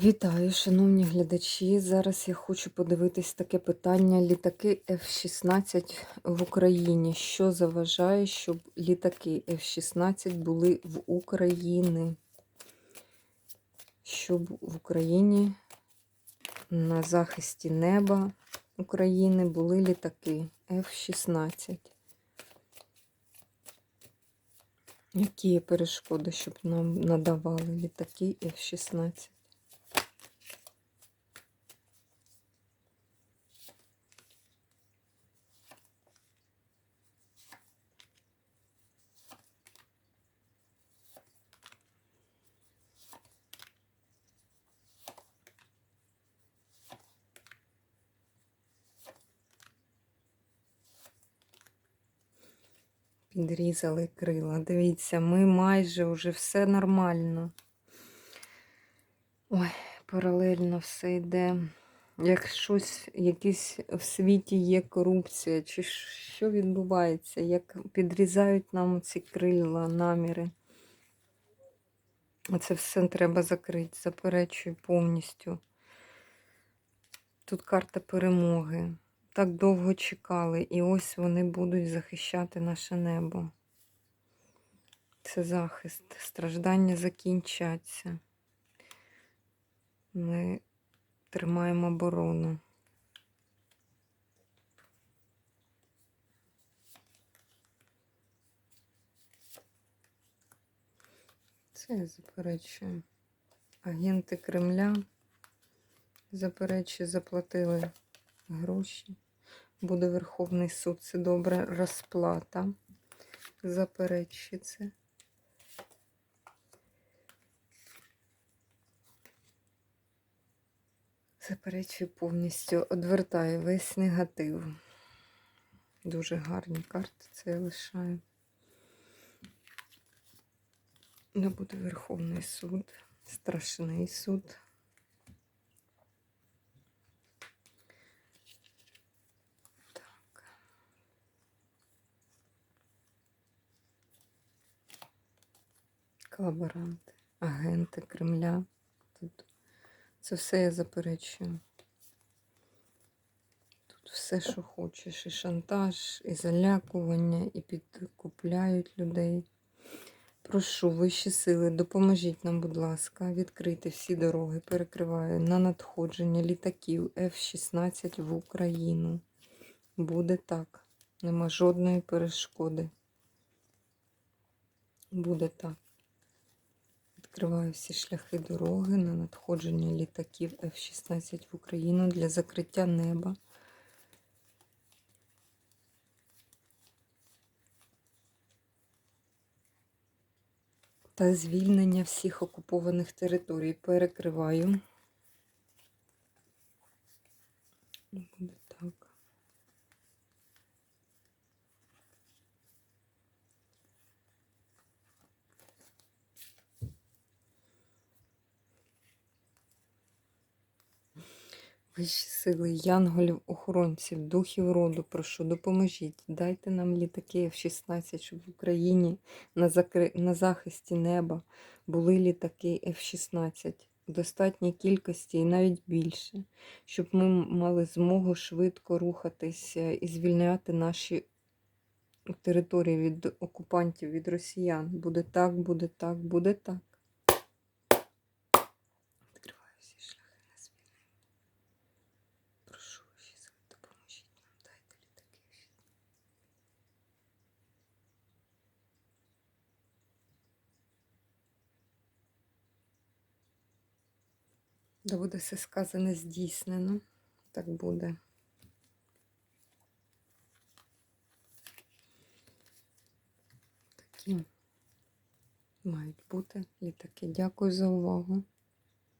Вітаю, шановні глядачі. Зараз я хочу подивитись таке питання: літаки F-16 в Україні. Що заважає, щоб літаки F-16 були в Україні? Щоб в Україні на захисті неба України були літаки F-16. Які є перешкоди, щоб нам надавали літаки F-16? Підрізали крила. Дивіться, ми майже вже все нормально. Ой, паралельно все йде. Як щось, якісь в світі є корупція, чи що відбувається, як підрізають нам ці крила, наміри. Це все треба закрити, заперечую повністю. Тут карта перемоги. Так довго чекали, і ось вони будуть захищати наше небо. Це захист. Страждання закінчаться. Ми тримаємо оборону. Це я заперечую. Агенти Кремля, заперечую, заплатили гроші. Буде Верховний суд. Це добра розплата. Заперечую це. Заперечую повністю, одвертаю весь негатив. Дуже гарні карти це я лишаю. Не буде Верховний суд, страшний суд. Колаборанти, агенти Кремля. Тут це все я заперечую. Тут все, що хочеш. І шантаж, і залякування, і підкупляють людей. Прошу, вищі сили, допоможіть нам, будь ласка, відкрити всі дороги, перекриваю на надходження літаків F-16 в Україну. Буде так. Нема жодної перешкоди. Буде так. Відкриваю всі шляхи дороги на надходження літаків F-16 в Україну для закриття неба. Та звільнення всіх окупованих територій. Перекриваю. Буде так. Вищі сили, янголів, охоронців, духів роду, прошу, допоможіть. Дайте нам літаки F-16, щоб в Україні на закри... на захисті неба були літаки F-16 в достатній кількості і навіть більше, щоб ми мали змогу швидко рухатися і звільняти наші території від окупантів, від росіян. Буде так, буде так, буде так. Відкриваю всі шляхи на звільнення. Прошу, всі сили, допоможіть нам, дайте літаки. Да буде все сказане здійснено. Так буде. Такі мають бути літаки. Дякую за увагу.